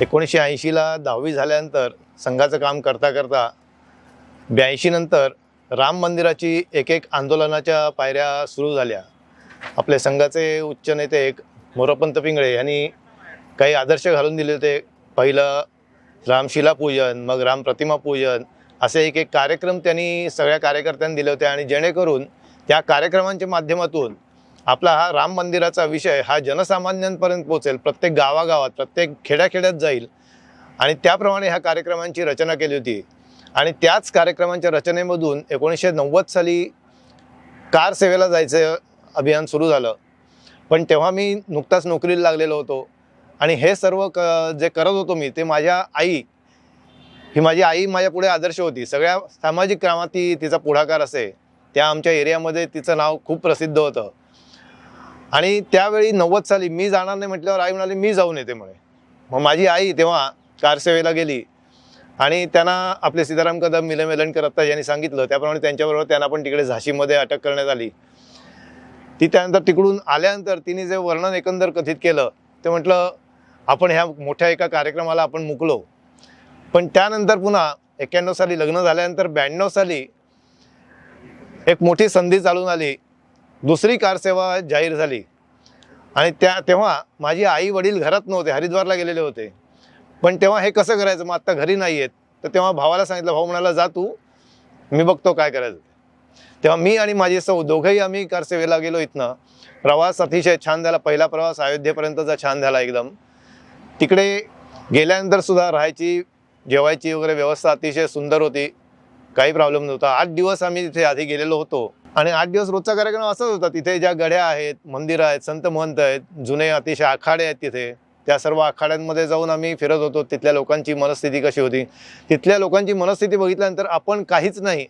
एकोणीसशे ऐंशीला दहावी झाल्यानंतर संघाचं काम करता करता ब्याऐंशी नंतर राम मंदिराची एक एक आंदोलनाच्या पायऱ्या सुरू झाल्या. आपले संघाचे उच्च नेते एक मोरपंत पिंगळे यांनी काही आदर्श घालून दिले होते. पहिलं रामशिला पूजन मग राम प्रतिमा पूजन असे एक एक कार्यक्रम त्यांनी सगळ्या कार्यकर्त्यांनी दिले होते आणि जेणेकरून त्या कार्यक्रमांच्या माध्यमातून आपला हा राम मंदिराचा विषय हा जनसामान्यांपर्यंत पोहोचेल. प्रत्येक गावागावात प्रत्येक खेड्याखेड्यात जाईल. आणि त्याप्रमाणे ह्या कार्यक्रमांची रचना केली होती. आणि त्याच कार्यक्रमांच्या रचनेमधून एकोणीसशे नव्वद साली कार सेवेला जायचं अभियान सुरू झालं. पण तेव्हा मी नुकताच नोकरीला लागलेलो होतो. आणि हे सर्व क जे करत होतो मी ते माझ्या आई ही माझी आई माझ्या पुढे आदर्श होती. सगळ्या सामाजिक कामात ती तिचा पुढाकार असे. त्या आमच्या एरियामध्ये तिचं नाव खूप प्रसिद्ध होतं. आणि त्यावेळी नव्वद साली मी जाणार नाही म्हटल्यावर आई म्हणाली मी जाऊन येते म्हणे. मग माझी आई तेव्हा कारसेवेला गेली आणि त्यांना आपले सीताराम कदम मिलन वेलणकर आत्ता यांनी सांगितलं त्याप्रमाणे त्यांच्याबरोबर त्यांना पण तिकडे झाशीमध्ये अटक करण्यात आली. ती त्यानंतर तिकडून आल्यानंतर तिने जे वर्णन एकंदर कथित केलं ते म्हटलं आपण ह्या मोठ्या एका कार्यक्रमाला आपण मुकलो. पण त्यानंतर पुन्हा एक्क्याण्णव साली लग्न झाल्यानंतर ब्याण्णव साली एक मोठी संधी चालून आली. दुसरी कारसेवा जाहीर झाली. आणि त्या तेव्हा माझी आई वडील घरात नव्हते हरिद्वारला गेलेले होते. पण तेव्हा हे कसं करायचं? मग आत्ता घरी नाही आहेत तर तेव्हा भावाला सांगितलं भाऊ म्हणाला जा तू. मी बघतो काय करायचं तेव्हा मी आणि माझी सौ दोघंही आम्ही कारसेवेला गेलो इथनं. प्रवास अतिशय छान झाला. पहिला प्रवास अयोध्येपर्यंतचा छान झाला एकदम. तिकडे गेल्यानंतर सुद्धा राहायची जेवायची वगैरे व्यवस्था अतिशय सुंदर होती. काही प्रॉब्लेम नव्हता. आठ दिवस आम्ही तिथे आधी गेलेलो होतो. आणि आठ दिवस रोजचा कार्यक्रम असाच होता. तिथे ज्या गड्या आहेत मंदिरं आहेत संत महंत आहेत जुने अतिशय आखाडे आहेत तिथे. त्या सर्व आखाड्यांमध्ये जाऊन आम्ही फिरत होतो. तिथल्या लोकांची मनस्थिती कशी होती? तिथल्या लोकांची मनस्थिती बघितल्यानंतर आपण काहीच नाही.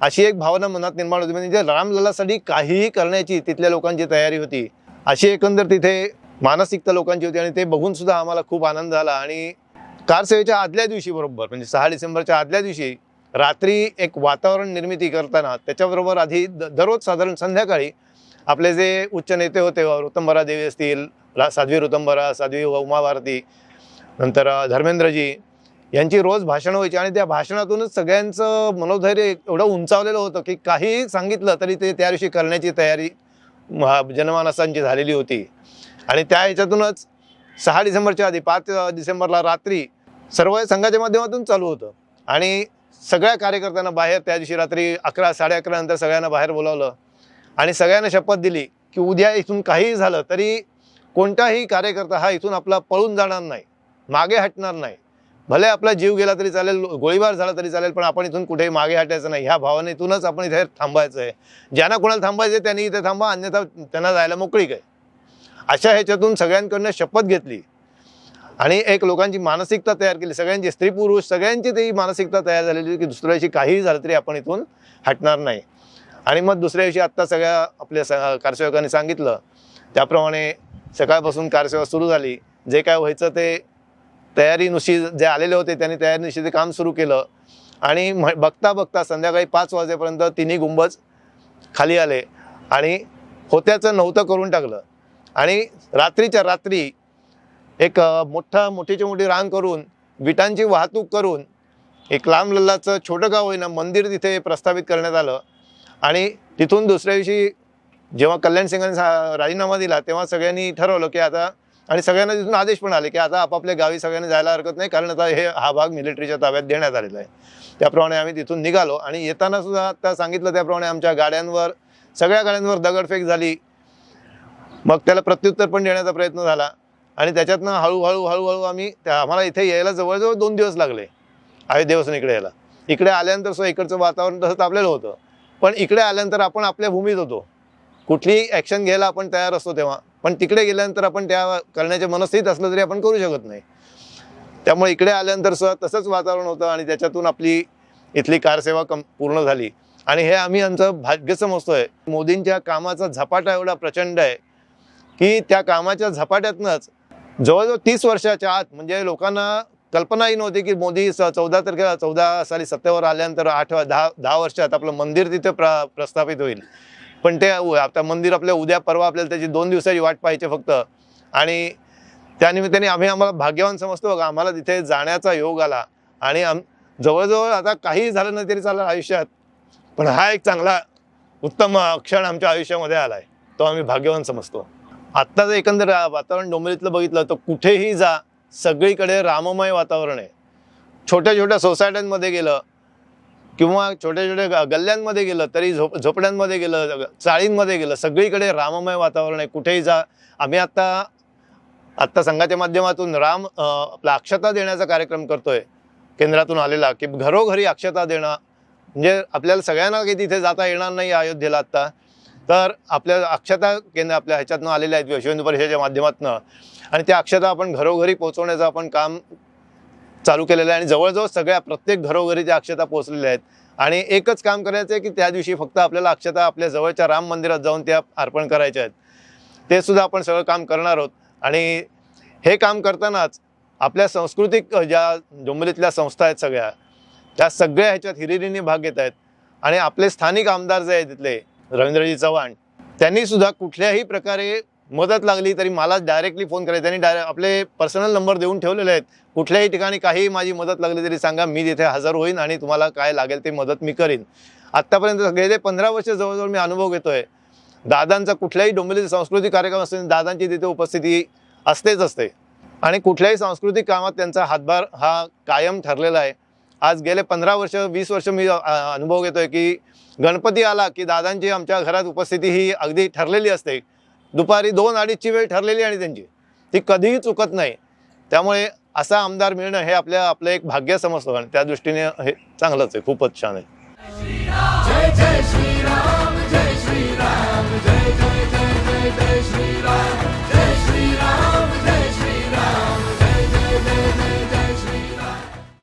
अशी एक भावना मनात निर्माण होती. म्हणजे रामललासाठी काहीही करण्याची तिथल्या लोकांची तयारी होती. अशी एकंदर तिथे मानसिकता लोकांची होती आणि ते बघून सुद्धा आम्हाला खूप आनंद झाला. आणि कारसेवेच्या आदल्या दिवशी बरोबर म्हणजे सहा डिसेंबरच्या आदल्या दिवशी रात्री एक वातावरण निर्मिती करताना त्याच्याबरोबर आधी द दररोज साधारण संध्याकाळी आपले जे उच्च नेते होते ऋतंबरा देवी असतील साध्वी ऋतंबरा साध्वी उमा भारती नंतर धर्मेंद्रजी यांची रोज भाषणं व्हायची आणि त्या भाषणातूनच सगळ्यांचं मनोधैर्य एवढं उंचावलेलं होतं की काही सांगितलं तरी ते त्या दिवशी करण्याची तयारी जनमानसांची झालेली होती. आणि त्या ह्याच्यातूनच सहा डिसेंबरच्या आधी पाच डिसेंबरला रात्री सर्व संघाच्या माध्यमातून चालू होतं. आणि सगळ्या कार्यकर्त्यांना बाहेर त्या दिवशी रात्री अकरा साडे अकरा नंतर सगळ्यांना बाहेर बोलावलं. आणि सगळ्यांना शपथ दिली की उद्या इथून काहीही झालं तरी कोणताही कार्यकर्ता हा इथून आपला पळून जाणार नाही मागे हटणार नाही. भले आपला जीव गेला तरी चालेल गोळीबार झाला तरी चालेल पण आपण इथून कुठेही मागे हटायचं नाही. ह्या भावनेतूनच आपण इथे थांबायचं आहे. ज्यांना कोणाला थांबायचं आहे त्यांनी इथे थांबा अन्यथा त्यांना जायला मोकळीक आहे अशा ह्याच्यातून सगळ्यांकडनं शपथ घेतली. आणि एक लोकांची मानसिकता तयार केली. सगळ्यांची स्त्री पुरुष सगळ्यांची ती मानसिकता तयार झालेली होती की दुसऱ्या दिवशी काहीही झालं तरी आपण इथून हटणार नाही. आणि मग दुसऱ्या दिवशी आत्ता सगळ्या आपल्या स कारसेवकांनी सांगितलं. त्याप्रमाणे सकाळपासून कारसेवा सुरू झाली. जे काय व्हायचं ते तयारीनुशी जे आलेले होते त्यांनी तयारीनुशी ते काम सुरू केलं. आणि म्ह- बघता बघता संध्याकाळी पाच वाजेपर्यंत तिन्ही गुंबज खाली आले. आणि होत्याचं नव्हतं करून टाकलं. आणि रात्रीच्या रात्री एक मोठा मोठीची मोठी रांग करून विटांची वाहतूक करून एक लांब लल्लाचं छोटं गाव होईना मंदिर तिथे प्रस्थापित करण्यात आलं. आणि तिथून दुसऱ्या दिवशी जेव्हा कल्याण सिंगांनी सा- राजीनामा दिला तेव्हा सगळ्यांनी ठरवलं की आता आणि सगळ्यांना तिथून आदेश पण आले की आता आपापल्या गावी सगळ्यांनी जायला हरकत नाही कारण आता हे हा भाग मिलिटरीच्या ताब्यात देण्यात आलेला आहे. त्याप्रमाणे आम्ही तिथून निघालो आणि येताना सुद्धा आता सांगितलं त्याप्रमाणे आमच्या गाड्यांवर सगळ्या गाड्यांवर दगडफेक झाली. मग त्याला प्रत्युत्तर पण देण्याचा प्रयत्न झाला. आणि त्याच्यातनं हळूहळू हळूहळू आम्ही त्या आम्हाला इथे यायला जवळजवळ दोन दिवस लागले. अयोध्येपासून इकडे यायला. इकडे आल्यानंतर सो इकडचं वातावरण तसं तापलेलं होतं. पण इकडे आल्यानंतर आपण आपल्या भूमीत होतो. कुठलीही ॲक्शन घ्यायला आपण तयार असतो तेव्हा. पण तिकडे गेल्यानंतर आपण त्या करण्याच्या मनस्थित असलं तरी आपण करू शकत नाही. त्यामुळे इकडे आल्यानंतर सुद्धा तसंच वातावरण होतं आणि त्याच्यातून आपली इथली कारसेवा कम पूर्ण झाली. आणि हे आम्ही आमचं भाग्य समजतोय. मोदींच्या कामाचा झपाटा एवढा प्रचंड आहे की त्या कामाच्या झपाट्यातनंच जवळजवळ तीस वर्षाच्या आत म्हणजे लोकांना कल्पनाही नव्हती की मोदी स- चौदा तारखेला चौदा साली सत्तेवर आल्यानंतर आठ दहा दहा वर्षात आपलं मंदिर तिथे प्र प्रस्थापित होईल. पण ते आता मंदिर आपल्या उद्या परवा आपल्याला त्याची दोन दिवसाची वाट पाहिजे फक्त. आणि त्यानिमित्ताने आम्ही आम्हाला भाग्यवान समजतो बघा आम्हाला तिथे जाण्याचा योग आला. आणि आम जवळजवळ आता काहीही झालं नाही तरी चालेल आयुष्यात. पण हा एक चांगला उत्तम क्षण आमच्या आयुष्यामध्ये आला आहे तो आम्ही भाग्यवान समजतो. आत्ताचं एकंदर वातावरण डोंबिवलीतलं बघितलं तर कुठेही जा सगळीकडे राममय वातावरण आहे. छोट्या छोट्या सोसायट्यांमध्ये गेलं किंवा छोट्या छोट्या ग- गल्ल्यांमध्ये गेलं तरी झोप झोपड्यांमध्ये गेलं चाळींमध्ये गेलं सगळीकडे राममय वातावरण आहे. कुठेही जा आम्ही आत्ता आत्ता संघाच्या माध्यमातून राम आपला अक्षता देण्याचा कार्यक्रम करतोय. केंद्रातून आलेला की घरोघरी अक्षता देणं म्हणजे आपल्याला सगळ्यांना काही तिथे जाता येणार नाही अयोध्येला आत्ता. तर आपल्या अक्षता केंद्र आपल्या ह्याच्यातनं आलेल्या आहेत यशवंत परिषदेच्या माध्यमातून. आणि त्या अक्षता आपण घरोघरी पोहोचवण्याचं आपण काम चालू केलेलं आहे आणि जवळजवळ सगळ्या प्रत्येक घरोघरी त्या अक्षता पोहोचलेल्या आहेत. आणि एकच काम करायचं आहे की त्या दिवशी फक्त आपल्याला अक्षता आपल्या जवळच्या राम मंदिरात जाऊन त्या अर्पण करायच्या आहेत. ते सुद्धा आपण सगळं काम करणार आहोत. आणि हे काम करतानाच आपल्या सांस्कृतिक ज्या डोंबलीतल्या संस्था आहेत सगळ्या त्या सगळ्या ह्याच्यात हिरिरीने भाग घेत आहेत. आणि आपले स्थानिक आमदार जे आहेत तिथले रवींद्रजी चव्हाण त्यांनी सुद्धा कुठल्याही प्रकारे मदत लागली तरी मला डायरेक्टली फोन करायचा. त्यांनी डायरेक्ट आपले पर्सनल नंबर देऊन ठेवलेले आहेत. कुठल्याही ठिकाणी काही माझी मदत लागली तरी सांगा मी तिथे हजर होईन आणि तुम्हाला काय लागेल ते मदत मी करीन. आत्तापर्यंत गेले पंधरा वर्ष जवळजवळ मी अनुभव घेतोय दादांचा कुठल्याही डोंबिवली सांस्कृतिक कार्यक्रम असतो दादांची तिथे उपस्थिती असतेच असते. आणि कुठल्याही सांस्कृतिक कामात त्यांचा हातभार हा कायम ठरलेला आहे. आज गेले पंधरा वर्ष वीस वर्ष मी अनुभव घेतोय की गणपती आला की दादांची आमच्या घरात उपस्थिती ही अगदी ठरलेली असते. दुपारी दोन अडीचची वेळ ठरलेली आणि त्यांची. ती कधीही चुकत नाही. त्यामुळे असा आमदार मिळणं हे आपल्या आपलं एक भाग्य समजतो आणि त्या दृष्टीने हे चांगलंच आहे. खूपच छान आहे. श्रीराम जय श्रीराम जय जय जय जय जय श्रीराम.